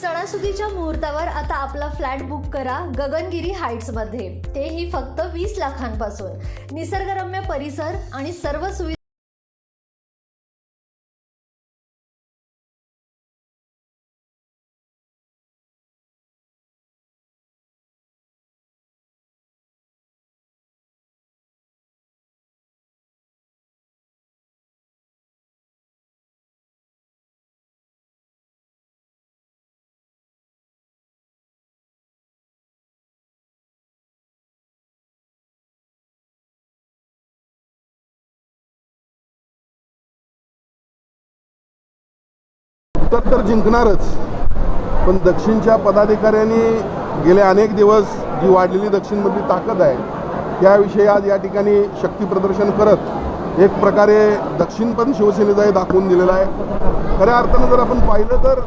सणासुदीच्या मुहूर्तावर आता आपला फ्लॅट बुक करा गगनगिरी हाईट्समध्ये तेही फक्त वीस लाखांपासून. निसर्गरम्य परिसर आणि सर्व सुविधा उत्तर तर जिंकणारच. पण दक्षिणच्या पदाधिकाऱ्यांनी गेले अनेक दिवस जी वाढलेली दक्षिणमधली ताकद आहे त्याविषयी आज या ठिकाणी शक्तीप्रदर्शन करत एक प्रकारे दक्षिण पण शिवसेनेचा हे दाखवून दिलेला आहे. खऱ्या अर्थानं जर आपण पाहिलं तर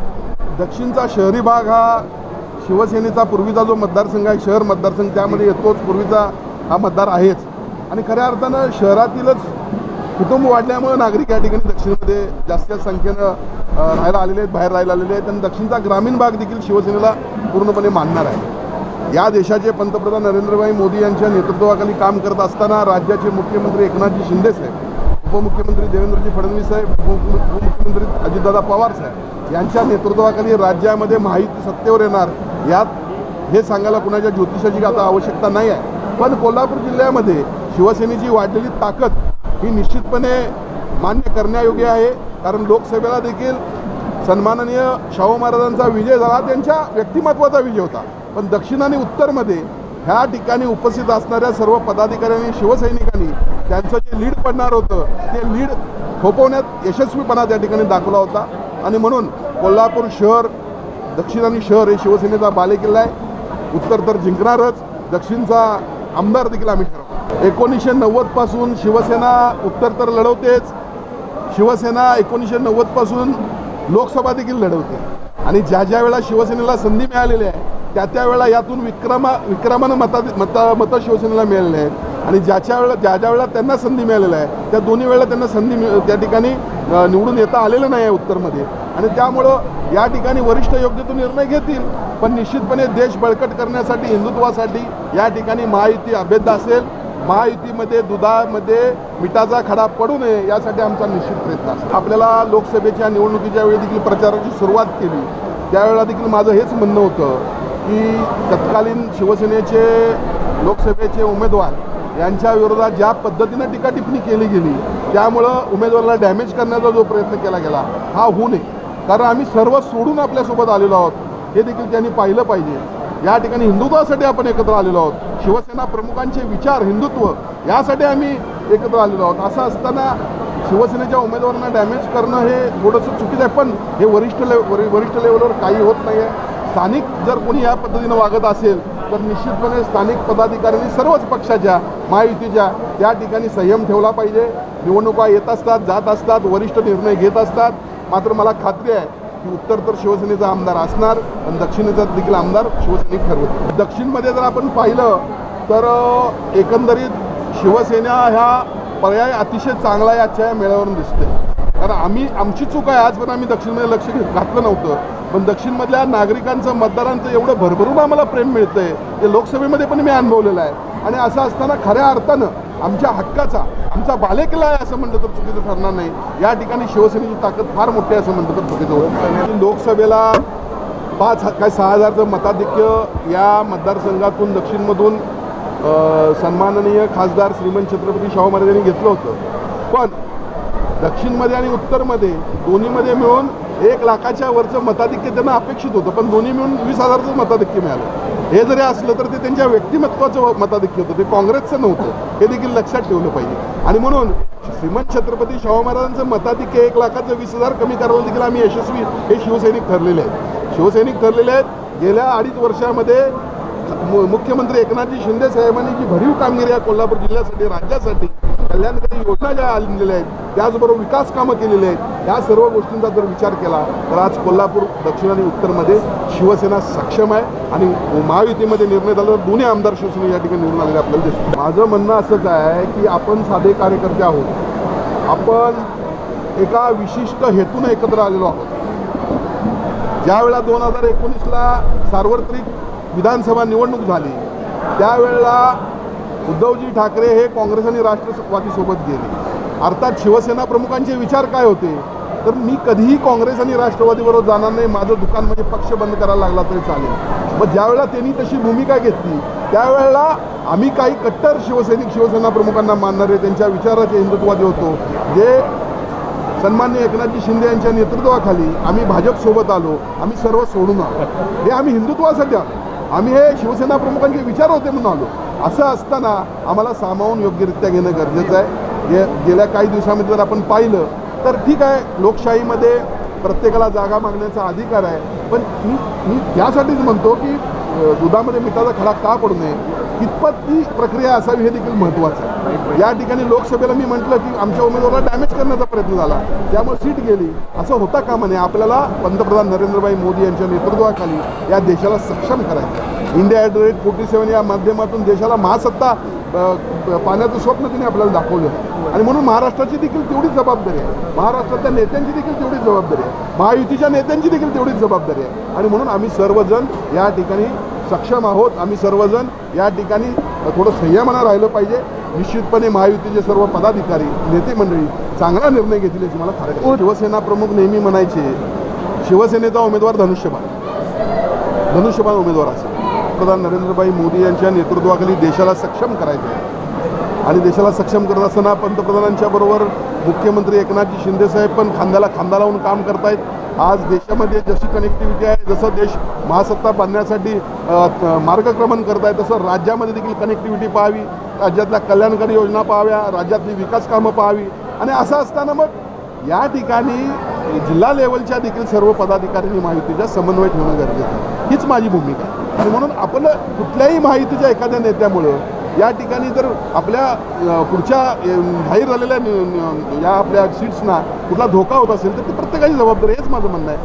दक्षिणचा शहरी भाग हा शिवसेनेचा पूर्वीचा जो मतदारसंघ आहे शहर मतदारसंघ त्यामध्ये येतोच पूर्वीचा हा मतदार आहेच. आणि खऱ्या अर्थानं शहरातीलच कुटुंब वाढल्यामुळं नागरिक या ठिकाणी दक्षिणमध्ये जास्त संख्येनं राहायला आलेले आहेत बाहेर राहायला आलेले आहेत आणि दक्षिणचा ग्रामीण भाग देखील शिवसेनेला पूर्णपणे मानणार आहे. या देशाचे पंतप्रधान नरेंद्रभाई मोदी यांच्या नेतृत्वाखाली काम करत असताना राज्याचे मुख्यमंत्री एकनाथजी शिंदे साहेब उपमुख्यमंत्री देवेंद्रजी फडणवीस साहेब उपमुख्यमंत्री अजितदादा पवार साहेब यांच्या नेतृत्वाखाली राज्यामध्ये माहिती सत्तेवर येणार यात हे सांगायला कुणाच्या ज्योतिषाची आता आवश्यकता नाही आहे. पण कोल्हापूर जिल्ह्यामध्ये शिवसेनेची वाढलेली ताकद ही निश्चितपणे मान्य करण्यायोग्य आहे. कारण लोकसभेला देखील सन्माननीय शाहू महाराजांचा विजय झाला त्यांच्या व्यक्तिमत्वाचा विजय होता. पण दक्षिण आणि उत्तरमध्ये ह्या ठिकाणी उपस्थित असणाऱ्या सर्व पदाधिकाऱ्यांनी शिवसैनिकांनी त्यांचं जे लीड पडणार होतं ते लीड थोपवण्यात यशस्वीपणा त्या ठिकाणी दाखवला होता. आणि म्हणून कोल्हापूर शहर दक्षिण आणि शहर हे शिवसेनेचा बालेकिल्ला आहे. उत्तर तर जिंकणारच. दक्षिणचा आमदार देखील आम्ही ठरवतो. एकोणीसशे नव्वदपासून शिवसेना उत्तर तर लढवतेच. शिवसेना एकोणीसशे नव्वदपासून लोकसभा देखील लढवते. आणि ज्या ज्या वेळा शिवसेनेला संधी मिळालेली आहे त्या त्या वेळा यातून विक्रमा विक्रमानं मता मता मतं शिवसेनेला मिळालेली आहेत. आणि ज्याच्या वेळा ज्या ज्या वेळा त्यांना संधी मिळालेल्या आहे त्या दोन्ही वेळेला त्यांना संधी मिळ- त्या ठिकाणी निवडून येता आलेलं नाही आहे उत्तरमध्ये. आणि त्यामुळं या ठिकाणी वरिष्ठ योग्य तो निर्णय घेतील पण निश्चितपणे देश बळकट करण्यासाठी हिंदुत्वासाठी या ठिकाणी महायुती अभेद्य असेल महायुतीमध्ये दुधामध्ये मिठाचा खडा पडू नये यासाठी आमचा निश्चित प्रयत्न असतो. आपल्याला लोकसभेच्या निवडणुकीच्या वेळी देखील प्रचाराची सुरुवात केली. त्यावेळेला देखील माझं हेच म्हणणं होतं की तत्कालीन शिवसेनेचे लोकसभेचे उमेदवार यांच्या विरोधात ज्या पद्धतीनं टीका टिप्पणी केली गेली त्यामुळं उमेदवाराला डॅमेज करण्याचा जो प्रयत्न केला गेला हा होऊ नये. कारण आम्ही सर्व सोडून आपल्यासोबत आलेलो आहोत हे देखील त्यांनी पाहिलं पाहिजे. या ठिकाणी हिंदुत्वासाठी आपण एकत्र आलेलो आहोत. शिवसेना प्रमुखांचे विचार हिंदुत्व यासाठी आम्ही एकत्र आलेलो आहोत. असं असताना शिवसेनेच्या उमेदवारांना डॅमेज करणं हे थोडंसं चुकीचं आहे पण हे वरिष्ठ लेव वरि- वरिष्ठ लेवलवर काही होत नाही आहे स्थानिक जर कोणी या पद्धतीनं वागत असेल तर निश्चितपणे स्थानिक पदाधिकाऱ्यांनी सर्वच पक्षाच्या महायुतीच्या त्या ठिकाणी संयम ठेवला पाहिजे. निवडणुका येत असतात जात असतात वरिष्ठ निर्णय घेत असतात. मात्र मला खात्री आहे की उत्तर तर शिवसेनेचा आमदार असणार पण दक्षिणेचा देखील आमदार शिवसैनिक ठरवत दक्षिणमध्ये जर आपण पाहिलं तर एकंदरीत शिवसेना ह्या पर्याय अतिशय चांगला आहे आजच्या या मेळाव्यावरून दिसते. कारण आम्ही आमची चूक आहे आजपर्यंत आम्ही दक्षिणमध्ये लक्ष घेत घातलं नव्हतं. पण दक्षिणमधल्या नागरिकांचं मतदारांचं एवढं भरभरून आम्हाला प्रेम मिळतं आहे ते लोकसभेमध्ये पण मी अनुभवलेलं आहे. आणि असं असताना खऱ्या अर्थानं आमच्या हक्काचा तुमचा बालेकिल्ला आहे असं म्हणलं तर चुकीचं ठरणार नाही. या ठिकाणी शिवसेनेची ताकद फार मोठी आहे असं म्हणलं तर चुकीचं होतं लोकसभेला पाच काय सहा हजारचं मताधिक्य या मतदारसंघातून दक्षिणमधून सन्माननीय खासदार श्रीमंत छत्रपती शाहू महाराजांनी घेतलं होतं. पण दक्षिणमध्ये आणि उत्तरमध्ये दोन्हीमध्ये मिळून एक लाखाच्या वरचं मताधिक्य त्यांना अपेक्षित होतं. पण दोन्ही मिळून वीस हजारचं मताधिक्य मिळालं. हे जरी असलं तर ते त्यांच्या व्यक्तिमत्वाचं मताधिक्य होतं. ते काँग्रेसचं नव्हतं. हे देखील लक्षात ठेवलं पाहिजे. आणि म्हणून श्रीमंत छत्रपती शाहू महाराजांचं मताधिक्य एक लाखाचं वीस हजार कमी करायला देखील आम्ही यशस्वी हे शिवसैनिक ठरलेले आहेत. शिवसैनिक ठरलेले आहेत. गेल्या अडीच वर्षामध्ये मु- मुख्यमंत्री एकनाथजी शिंदे साहेबांनी जी भरीव कामगिरी या कोल्हापूर जिल्ह्यासाठी राज्यासाठी कल्याणकारी योजना ज्या आणलेल्या आहेत त्याचबरोबर विकास कामं केलेली आहेत या सर्व गोष्टींचा जर विचार केला तर आज कोल्हापूर दक्षिण आणि उत्तरमध्ये शिवसेना सक्षम आहे आणि महायुतीमध्ये निर्णय झाला तर दोन्ही आमदार शिवसेना या ठिकाणी निवडून आलेले आपल्याला दिसतो माझं म्हणणं असंच आहे की आपण साधे कार्यकर्ते आहोत. आपण एका विशिष्ट हेतून एकत्र आलेलो आहोत. ज्यावेळेला दोन हजार एकोणीसला सार्वत्रिक विधानसभा निवडणूक झाली त्यावेळेला उद्धवजी ठाकरे हे काँग्रेस आणि राष्ट्रवादीसोबत गेले. अर्थात शिवसेना प्रमुखांचे विचार काय होते? तर मी कधीही काँग्रेस आणि राष्ट्रवादीबरोबर जाणार नाही माझं दुकान म्हणजे पक्ष बंद करायला लागला तरी चालेल. मग ज्यावेळेला त्यांनी तशी भूमिका घेतली त्यावेळेला आम्ही काही कट्टर शिवसैनिक शिवसेना प्रमुखांना मानणारे त्यांच्या विचाराचे हिंदुत्ववादी होतो. जे सन्मान्य एकनाथजी शिंदे यांच्या नेतृत्वाखाली आम्ही भाजपसोबत आलो आम्ही सर्व सोडून आलो. हे आम्ही हिंदुत्वासाठी आलो. आम्ही हे शिवसेना प्रमुखांचे विचार होते म्हणून आलो. असं असताना आम्हाला सामावून योग्यरित्या घेणं गरजेचं आहे. गे गेल्या काही दिवसामध्ये जर आपण पाहिलं तर ठीक आहे लोकशाहीमध्ये प्रत्येकाला जागा मागण्याचा अधिकार आहे. पण मी मी त्यासाठीच म्हणतो की दुधामध्ये मिठाचा खडा का पडू नये? कितपत ती प्रक्रिया असावी हे देखील महत्त्वाचं आहे. या ठिकाणी लोकसभेला मी म्हटलं की आमच्या उमेदवाराला डॅमेज करण्याचा प्रयत्न झाला. त्यामुळे सीट गेली. असं होता कामा नये. आपल्याला पंतप्रधान नरेंद्रभाई मोदी यांच्या नेतृत्वाखाली या देशाला सक्षम करायचं आहे. India at the rate forty seven या माध्यमातून देशाला महासत्ता पाण्याचं स्वप्न तिने आपल्याला दाखवलं. आणि म्हणून महाराष्ट्राची देखील तेवढीच जबाबदारी आहे. महाराष्ट्रातल्या नेत्यांची देखील तेवढीच जबाबदारी आहे. महायुतीच्या नेत्यांची देखील तेवढीच जबाबदारी आहे. आणि म्हणून आम्ही सर्वजण या ठिकाणी सक्षम आहोत. आम्ही सर्वजण या ठिकाणी थोडं संयमानं राहिलं पाहिजे. निश्चितपणे महायुतीचे सर्व पदाधिकारी नेते मंडळी चांगला निर्णय घेतील याची मला खरं शिवसेना प्रमुख नेहमी म्हणायचे शिवसेनेचा उमेदवार धनुष्यबाण. धनुष्यबाण उमेदवार असेल. पंतप्रधान नरेंद्रभाई मोदी यांच्या नेतृत्वाखाली देशाला सक्षम करायचं आहे. आणि देशाला सक्षम करत असताना पंतप्रधानांच्या बरोबर मुख्यमंत्री एकनाथजी शिंदेसाहेब पण खांद्याला खांदा लावून काम करतायत. आज देशामध्ये जशी कनेक्टिव्हिटी आहे जसं देश महासत्ता बांधण्यासाठी मार्गक्रमण करत आहे तसं राज्यामध्ये देखील कनेक्टिव्हिटी पाहावी राज्यातल्या कल्याणकारी योजना पाहाव्या राज्यातली विकास कामं पाहावी. आणि असं असताना मग या ठिकाणी जिल्हा लेवलच्या देखील सर्व पदाधिकाऱ्यांनी माहितीचा समन्वय ठेवणं गरजेचं आहे. हीच माझी भूमिका आहे. आणि म्हणून आपलं कुठल्याही माहितीच्या एखाद्या नेत्यामुळं या ठिकाणी जर आपल्या पुढच्या जाहीर झालेल्या या आपल्या सीट्सना कुठला धोका होत असेल तर ते प्रत्येकाची जबाबदारी हेच माझं म्हणणं आहे.